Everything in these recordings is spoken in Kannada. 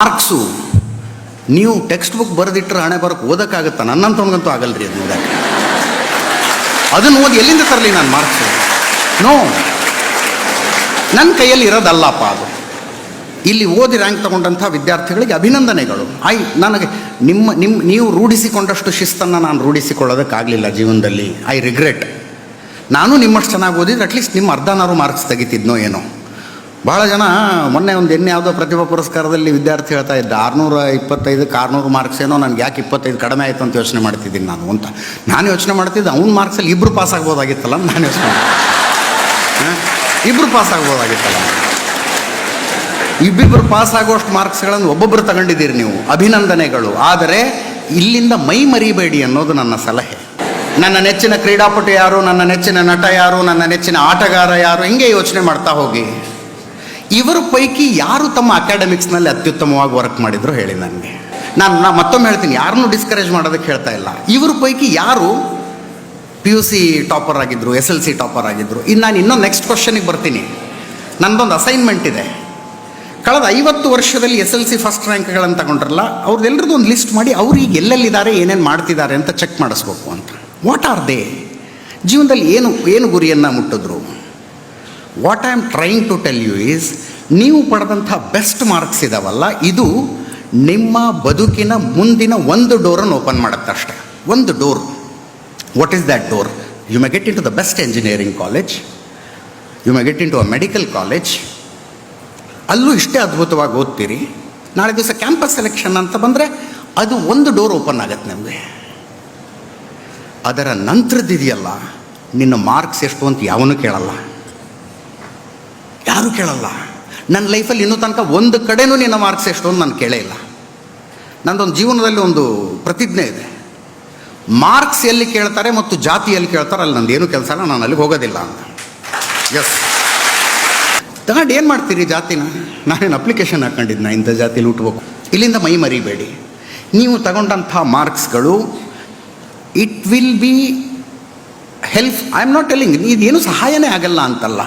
ಮಾರ್ಕ್ಸು ನೀವು ಟೆಕ್ಸ್ಟ್ ಬುಕ್ ಬರೆದಿಟ್ಟರೆ ಹಣೆ ಬರೋಕ್ಕೆ ಓದೋಕ್ಕಾಗುತ್ತಾ? ನನ್ನಂತವನಿಗಂತೂ ಆಗಲ್ರಿ ಅದು ಓದಕ್ಕೆ. ಅದನ್ನು ಓದಿ ಎಲ್ಲಿಂದ ತರಲಿ ನಾನು ಮಾರ್ಕ್ಸು ನೋ ನನ್ನ ಕೈಯಲ್ಲಿ ಇರೋದಲ್ಲಪ್ಪ ಅದು. ಇಲ್ಲಿ ಓದಿ ರ್ಯಾಂಕ್ ತಗೊಂಡಂಥ ವಿದ್ಯಾರ್ಥಿಗಳಿಗೆ ಅಭಿನಂದನೆಗಳು. ಐ ನನಗೆ ನಿಮ್ಮ ನಿಮ್ಮ ನೀವು ರೂಢಿಸಿಕೊಂಡಷ್ಟು ಶಿಸ್ತನ್ನು ನಾನು ರೂಢಿಸಿಕೊಳ್ಳೋದಕ್ಕಾಗಲಿಲ್ಲ ಜೀವನದಲ್ಲಿ. ಐ ರಿಗ್ರೆಟ್ ನಾನು ನಿಮ್ಮಷ್ಟು ಚೆನ್ನಾಗಿ ಓದಿದ್ರೆ ಅಟ್ಲೀಸ್ಟ್ ನಿಮ್ಮ ಅರ್ಧನಾರು ಮಾರ್ಕ್ಸ್ ತೆಗಿತಿದ್ನೋ ಏನೋ. ಭಾಳ ಜನ ಮೊನ್ನೆ ಒಂದು ಎಣ್ಣೆ ಯಾವುದೋ ಪ್ರತಿಭಾ ಪುರಸ್ಕಾರದಲ್ಲಿ ವಿದ್ಯಾರ್ಥಿ ಹೇಳ್ತಾ ಇದ್ದ, ಆರುನೂರ ಇಪ್ಪತ್ತೈದಕ್ಕೆ ಆರುನೂರು ಮಾರ್ಕ್ಸ್ ಏನೋ ನನಗೆ ಯಾಕೆ ಇಪ್ಪತ್ತೈದು ಕಡಿಮೆ ಆಯಿತು ಅಂತ ಯೋಚನೆ ಮಾಡ್ತಿದ್ದೀನಿ ನಾನು, ಅಂತ. ನಾನು ಯೋಚನೆ ಮಾಡ್ತಿದ್ದೆ, ಅವ್ನ ಮಾರ್ಕ್ಸಲ್ಲಿ ಇಬ್ಬರು ಪಾಸ್ ಆಗ್ಬೋದಾಗಿತ್ತಲ್ಲ ನಾನು ಯೋಚನೆ ಇಬ್ಬರು ಪಾಸ್ ಆಗ್ಬೋದಾಗಿತ್ತಲ್ಲ. ಇಬ್ಬಿಬ್ಬರು ಪಾಸ್ ಆಗೋಷ್ಟು ಮಾರ್ಕ್ಸ್ಗಳನ್ನು ಒಬ್ಬೊಬ್ಬರು ತಗೊಂಡಿದ್ದೀರಿ ನೀವು, ಅಭಿನಂದನೆಗಳು. ಆದರೆ ಇಲ್ಲಿಂದ ಮೈ ಮರಿಬೇಡಿ ಅನ್ನೋದು ನನ್ನ ಸಲಹೆ. ನನ್ನ ನೆಚ್ಚಿನ ಕ್ರೀಡಾಪಟು ಯಾರು, ನನ್ನ ನೆಚ್ಚಿನ ನಟ ಯಾರು, ನನ್ನ ನೆಚ್ಚಿನ ಆಟಗಾರ ಯಾರು, ಹಿಂಗೆ ಯೋಚನೆ ಮಾಡ್ತಾ ಹೋಗಿ. ಇವರ ಪೈಕಿ ಯಾರು ತಮ್ಮ ಅಕಾಡೆಮಿಕ್ಸ್ನಲ್ಲಿ ಅತ್ಯುತ್ತಮವಾಗಿ ವರ್ಕ್ ಮಾಡಿದ್ರು ಹೇಳಿ ನನಗೆ. ನಾನು, ನಾ ಮತ್ತೊಮ್ಮೆ ಹೇಳ್ತೀನಿ, ಯಾರನ್ನು ಡಿಸ್ಕರೇಜ್ ಮಾಡೋದಕ್ಕೆ ಹೇಳ್ತಾ ಇಲ್ಲ. ಇವ್ರ ಪೈಕಿ ಯಾರು ಪಿ ಯು ಸಿ ಟಾಪರ್ ಆಗಿದ್ರು ಎಸ್ ಎಲ್ ಸಿ ಟಾಪರ್ ಆಗಿದ್ರು. ಇನ್ನು ನಾನು ಇನ್ನೊಂದು ನೆಕ್ಸ್ಟ್ ಕ್ವಶನಿಗೆ ಬರ್ತೀನಿ. ನನ್ನದೊಂದು ಅಸೈನ್ಮೆಂಟ್ ಇದೆ. ಕಳೆದ ಐವತ್ತು ವರ್ಷದಲ್ಲಿ ಎಸ್ ಎಲ್ ಸಿ ಫಸ್ಟ್ ರ್ಯಾಂಕ್ಗಳನ್ನು ತಗೊಂಡ್ರಲ್ಲ ಅವ್ರದ್ದೆಲ್ಲರದ್ದು ಒಂದು ಲಿಸ್ಟ್ ಮಾಡಿ ಅವ್ರು ಈಗ ಎಲ್ಲೆಲ್ಲಿದ್ದಾರೆ, ಏನೇನು ಮಾಡ್ತಿದ್ದಾರೆ ಅಂತ ಚೆಕ್ ಮಾಡಿಸ್ಬೇಕು ಅಂತ. ವಾಟ್ ಆರ್ ದೇ ಜೀವನದಲ್ಲಿ ಏನು ಏನು ಗುರಿಯನ್ನು ಮುಟ್ಟಿದ್ರು? What I am trying to tell you is ನೀವು ಪಡೆದಂಥ ಬೆಸ್ಟ್ ಮಾರ್ಕ್ಸ್ ಇದಾವಲ್ಲ, ಇದು ನಿಮ್ಮ ಬದುಕಿನ ಮುಂದಿನ ಒಂದು ಡೋರನ್ನು ಓಪನ್ ಮಾಡುತ್ತೆ ಅಷ್ಟೆ. ಒಂದು door what is that door you may get into the best engineering college you may get into a medical college ಅಲ್ಲೂ ಇಷ್ಟೇ ಅದ್ಭುತವಾಗಿ ಓದ್ತೀರಿ. ನಾಳೆ ದಿವಸ ಕ್ಯಾಂಪಸ್ ಸೆಲೆಕ್ಷನ್ ಅಂತ ಬಂದರೆ ಅದು ಒಂದು ಡೋರ್ ಓಪನ್ ಆಗುತ್ತೆ ನಿಮಗೆ. ಅದರ ನಂತರದಿದೆಯಲ್ಲ, ನಿನ್ನ ಮಾರ್ಕ್ಸ್ ಎಷ್ಟು ಅಂತ ಯಾವನೂ ಕೇಳಲ್ಲ. ಯಾರೂ ಕೇಳಲ್ಲ. ನನ್ನ ಲೈಫಲ್ಲಿ ಇನ್ನೂ ತನಕ ಒಂದು ಕಡೆನೂ ನಿನ್ನ ಮಾರ್ಕ್ಸ್ ಎಷ್ಟು ಅಂತ ನಾನು ಕೇಳೇ ಇಲ್ಲ. ನಂದೊಂದು ಜೀವನದಲ್ಲಿ ಒಂದು ಪ್ರತಿಜ್ಞೆ ಇದೆ. ಮಾರ್ಕ್ಸ್ ಎಲ್ಲಿ ಕೇಳ್ತಾರೆ ಮತ್ತು ಜಾತಿ ಎಲ್ಲಿ ಕೇಳ್ತಾರೆ ಅಲ್ಲಿ ನಂದೇನು ಕೆಲಸ ನಾನು ಅಲ್ಲಿಗೆ ಹೋಗೋದಿಲ್ಲ ಅಂತ. ಎಸ್ ತಗೊಂಡು ಏನು ಮಾಡ್ತೀರಿ ಜಾತಿನ? ನಾನೇನು ಅಪ್ಲಿಕೇಶನ್ ಹಾಕೊಂಡಿದ್ನ ಇಂಥ ಜಾತಿಲಿ ಹುಟ್ಟಬೇಕು ಇಲ್ಲಿಂದ ಮೈ ಮರಿಬೇಡಿ. ನೀವು ತಗೊಂಡಂಥ ಮಾರ್ಕ್ಸ್ಗಳು it will be help I am not telling ಇದೇನು ಸಹಾಯನೇ ಆಗಲ್ಲ ಅಂತಲ್ಲ.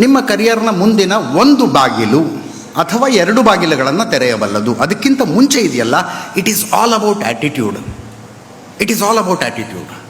ನಿಮ್ಮ ಕರಿಯರ್ನ ಮುಂದಿನ ಒಂದು ಬಾಗಿಲು ಅಥವಾ ಎರಡು ಬಾಗಿಲುಗಳನ್ನು ತೆರೆಯಬಲ್ಲದು. ಅದಕ್ಕಿಂತ ಮುಂಚೆ ಇದೆಯಲ್ಲ it is all about attitude it is all about attitude